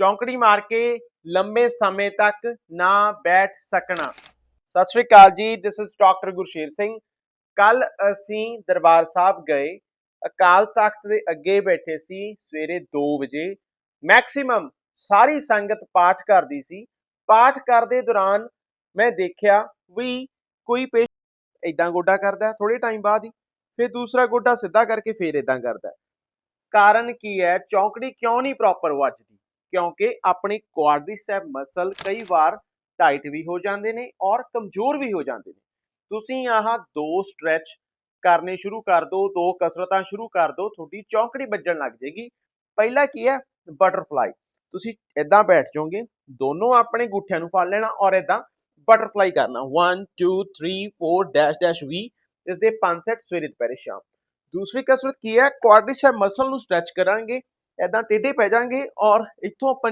ਚੌਂਕੜੀ ਮਾਰ ਕੇ ਲੰਬੇ ਸਮੇਂ ਤੱਕ ਨਾ ਬੈਠ ਸਕਣਾ। ਸਤਿ ਸ਼੍ਰੀ ਅਕਾਲ ਜੀ this is doctor Gursher Singh. ਕੱਲ ਅਸੀਂ ਦਰਬਾਰ ਸਾਹਿਬ ਗਏ। ਅਕਾਲ ਤਖਤ ਦੇ ਅੱਗੇ ਬੈਠੇ ਸੀ ਸਵੇਰੇ 2 ਵਜੇ। ਮੈਕਸਿਮਮ ਸਾਰੀ ਸੰਗਤ ਪਾਠ ਕਰਦੀ ਸੀ। ਪਾਠ ਕਰਦੇ ਦੌਰਾਨ ਮੈਂ ਦੇਖਿਆ ਵੀ ਕੋਈ ਪੇਸ਼ ਇਦਾਂ ਗੋਡਾ ਕਰਦਾ ਥੋੜੇ ਟਾਈਮ ਬਾਅਦ ਹੀ। ਫਿਰ ਦੂਸਰਾ ਗੋਡਾ ਸਿੱਧਾ ਕਰਕੇ ਫੇਰ ਇਦਾਂ ਕਰਦਾ। ਕਾਰਨ ਕੀ ਹੈ? ਚੌਂਕੜੀ ਕਿਉਂ ਨਹੀਂ ਪ੍ਰੋਪਰ ਵੱਜਦੀ? ਕਿਉਂਕਿ ਆਪਣੀ ਕੁਆਡ੍ਰਿਸੈਪ ਮਸਲ ਕਈ ਵਾਰ ਟਾਈਟ ਵੀ ਹੋ ਜਾਂਦੇ ਨੇ ਔਰ ਕਮਜ਼ੋਰ ਵੀ ਹੋ ਜਾਂਦੇ ਨੇ। ਤੁਸੀਂ ਆਹ ਦੋ ਸਟ੍ਰੈਚ ਕਰਨੇ ਸ਼ੁਰੂ ਕਰ ਦਿਓ ਦੋ ਕਸਰਤਾਂ ਸ਼ੁਰੂ ਕਰ ਦਿਓ ਤੁਹਾਡੀ ਚੌਂਕੜੀ ਵੱਜਣ ਲੱਗ ਜਾਏਗੀ। ਪਹਿਲਾ ਕੀ ਹੈ? ਬਟਰਫਲਾਈ ਤੁਸੀਂ ਇਦਾਂ ਬੈਠ ਜਾਓਗੇ, ਦੋਨੋਂ ਆਪਣੇ ਗੁੱਠਿਆਂ ਨੂੰ ਫੜ ਲੈਣਾ ਔਰ ਇਦਾਂ ਬਟਰਫਲਾਈ ਕਰਨਾ। 1 2 3 4 ਡੈਸ਼ ਡੈਸ਼ ਵੀ ਇਸ ਦੇ ਪੰਜ ਸੈਟ ਸਵੇਰੇ ਦੁਪਹਿਰੇ ਸ਼ਾਮ। ਦੂਸਰੀ ਕਸਰਤ ਕੀ ਹੈ? ਕੁਆਡ੍ਰਿਸੈਪ ਮਸਲ ਨੂੰ ਸਟ੍ਰੈਚ ਕਰਾਂਗੇ। ਇਦਾਂ ਟੇਢੇ ਪੈ ਜਾਾਂਗੇ ਔਰ ਇੱਥੋਂ ਆਪਾਂ